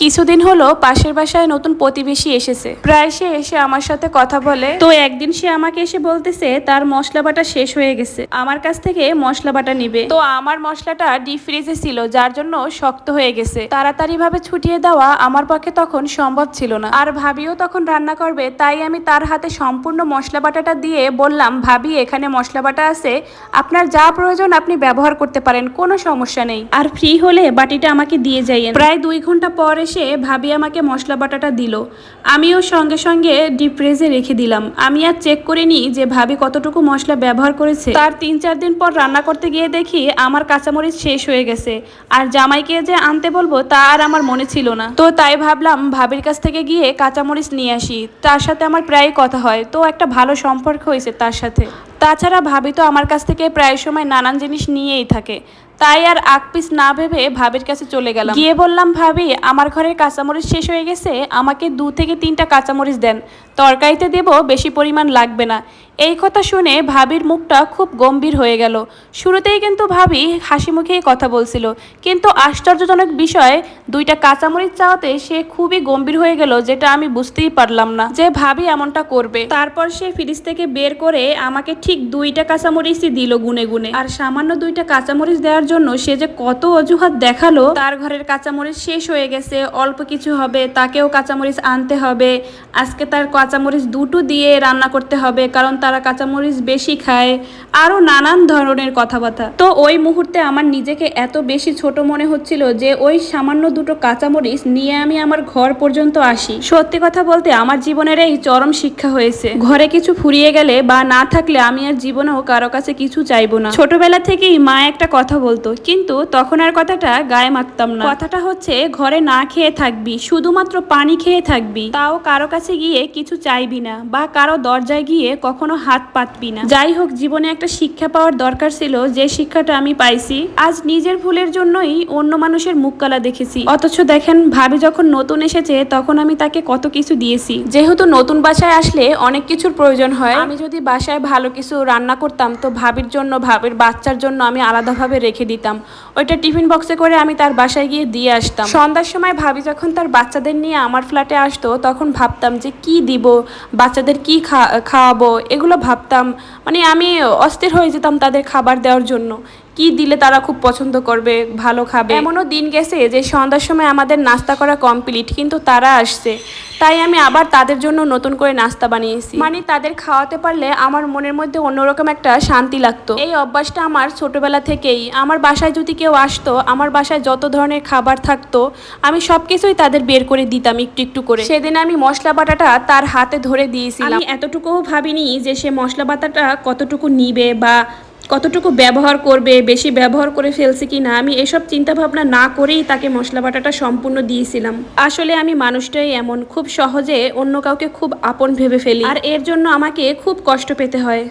কিছুদিন হলো পাশের বাসায় নতুন প্রতিবেশী এসেছে। প্রায় সে এসে আমার সাথে কথা বলে, তো একদিন সে আমাকে এসে বলতেছে তার মশলা বাটা শেষ হয়ে গেছে। আমার কাছ থেকে মশলা বাটা নিবে। তো আমার মশলাটা ডিপ ফ্রিজে ছিল, যার জন্য শক্ত হয়ে গেছে। তাড়াতাড়ি ভাবে ছুটিয়ে দেওয়া আমার পক্ষে তখন সম্ভব ছিল না। আর ভাবিও তখন রান্না করবে, তাই আমি তার হাতে সম্পূর্ণ মশলা বাটাটা দিয়ে বললাম, ভাবি, এখানে মশলা বাটা আছে। আপনার যা প্রয়োজন আপনি ব্যবহার করতে পারেন, কোনো সমস্যা নেই। আর ফ্রি হলে বাটিটা আমাকে দিয়ে যাইয়েন। প্রায় দুই ঘণ্টা পর এসে ভাবি আমাকে মশলা বাটাটা দিল। আমিও সঙ্গে সঙ্গে ডিপ ফ্রিজে রেখে দিলাম। আমি আর চেক করিনি যে ভাবি কতটুকু মশলা ব্যবহার করেছে। তার তিন চার দিন পর রান্না করতে গিয়ে দেখি আমার কাঁচামরিচ শেষ হয়ে গেছে। আর জামাইকে যে আনতে বলব তা আর আমার মনে ছিল না। তো তাই ভাবলাম ভাবির কাছ থেকে গিয়ে কাঁচামরিচ নিয়ে আসি। তার সাথে আমার প্রায়ই কথা হয়। তো একটা ভালো সম্পর্ক হয়েছে তার সাথে। তাছাড়া ভাবি তো আমার কাছ থেকে প্রায় সময় নানান জিনিস নিয়েই থাকে। তাই আর আগ পিস না ভেবে ভাবির কাছে চলে গেলাম। গিয়ে বললাম, ভাবি, আমার ঘরের কাঁচামরিচ শেষ হয়ে গেছে, আমাকে দু থেকে তিনটা কাঁচামরিচ দেন। তরকারিতে দেব বেশি পরিমাণ লাগবে না। এই কথা শুনে ভাবির মুখটা খুব গম্ভীর হয়ে গেল। শুরুতেই কিন্তু ভাবি হাসি মুখেই কথা বলছিল। কিন্তু আশ্চর্যজনক বিষয়, দুইটা কাঁচামরিচ চাওয়াতে সে খুবই গম্ভীর হয়ে গেল, যেটা আমি বুঝতেই পারলাম না যে ভাবি এমনটা করবে। তারপর সে ফ্রিজ থেকে বের করে আমাকে ঠিক দুইটা কাঁচামরিচই দিল গুনে গুনে। আর সামান্য দুইটা কাঁচামরিচ দেওয়ার জন্য সে যে কত অজুহাত দেখাল, তার ঘরের কাঁচামরিচ শেষ হয়ে গেছে, অল্প কিছু হবে, তাকেও কাঁচামরিচ আনতে হবে। আজকে তার কাঁচামরিচ দুটো দিয়ে রান্না করতে হবে, কারণ তারা কাঁচামরিচ বেশি খায়। আরও নানান ধরনের কথাবার্তা। তো ওই মুহূর্তে আমার নিজেকে এত বেশি ছোট মনে হচ্ছিল যে ওই সামান্য দুটো কাঁচামরিচ নিয়ে আমি আমার ঘর পর্যন্ত আসি। সত্যি কথা বলতে আমার জীবনের এই চরম শিক্ষা হয়েছে। ঘরে কিছু ফুরিয়ে গেলে বা না থাকলে আমি আর জীবনেও কারও কাছে কিছু চাইব না। ছোটবেলা থেকেই মা একটা কথা বলতো, কিন্তু তখন আর কথাটা গায়ে মাখতাম না। কথাটা হচ্ছে, ঘরে না খেয়ে থাকবি, শুধুমাত্র পানি খেয়ে থাকবি, তাও কারও কাছে গিয়ে কিছু চাইবি না বা কারও দরজায় গিয়ে কখনো হাত পাতবি না। যাই হোক, জীবনে একটা শিক্ষা পাওয়ার দরকার ছিল, যে শিক্ষাটা আমি পাইছি, আজ নিজের ভুলের জন্যই অন্য মানুষের মুখ কালা দেখেছি। অথচ দেখেন, ভাবি যখন নতুন এসেছে, তখন আমি তাকে কত কিছু দিয়েছি। যেহেতু নতুন বাসায় আসলে অনেক কিছুর প্রয়োজন হয়, আমি যদি বাসায় ভালো কিছু রান্না করতাম, তো ভাবির জন্য, ভাবির বাচ্চার জন্য আমি আলাদাভাবে রেখে দিতাম। ওইটা টিফিন বক্সে করে আমি তার বাসায় গিয়ে দিয়ে আসতাম। সন্ধ্যার সময় ভাবি যখন তার বাচ্চাদের নিয়ে আমার ফ্ল্যাটে আসতো, তখন ভাবতাম যে কি দিব বাচ্চাদের কি খাওয়াবো এগুলো ভাবতাম। মানে আমি অস্থির হয়ে যেতাম তাদের খাবার দেওয়ার জন্য। কি দিলে তারা খুব পছন্দ করবে, ভালো খাবে? এমনও দিন গেছে যে সন্ধ্যার সময় আমাদের নাস্তা করা কমপ্লিট কিন্তু তারা আসছে। তাই আমি আবার তাদের জন্য নতুন করে নাস্তা বানিয়েছি। মানে তাদের খাওয়াতে পারলে আমার মনের মধ্যে অন্যরকম একটা শান্তি লাগতো। এই অভ্যাসটা আমার ছোটবেলা থেকেই। আমার বাসায় যদি কেউ আসতো, আমার বাসায় যত ধরনের খাবার থাকতো, আমি সব কিছুই তাদের বের করে দিতাম একটু একটু করে। সেদিন আমি মশলা বাটাটা তার হাতে ধরে দিয়েছিলাম। এতটুকুও ভাবিনি যে সে মশলা বাটাটা কতটুকু নিবে বা কতটুকু ব্যবহার করবে, বেশি ব্যবহার করে ফেলছে কি না আমি এসব চিন্তা ভাবনা না করেই তাকে মশলা বাটাটা সম্পূর্ণ দিয়েছিলাম। আসলে আমি মানুষটাই এমন, খুব সহজে অন্য কাউকে খুব আপন ভেবে ফেলি। আর এর জন্য আমাকে খুব কষ্ট পেতে হয়।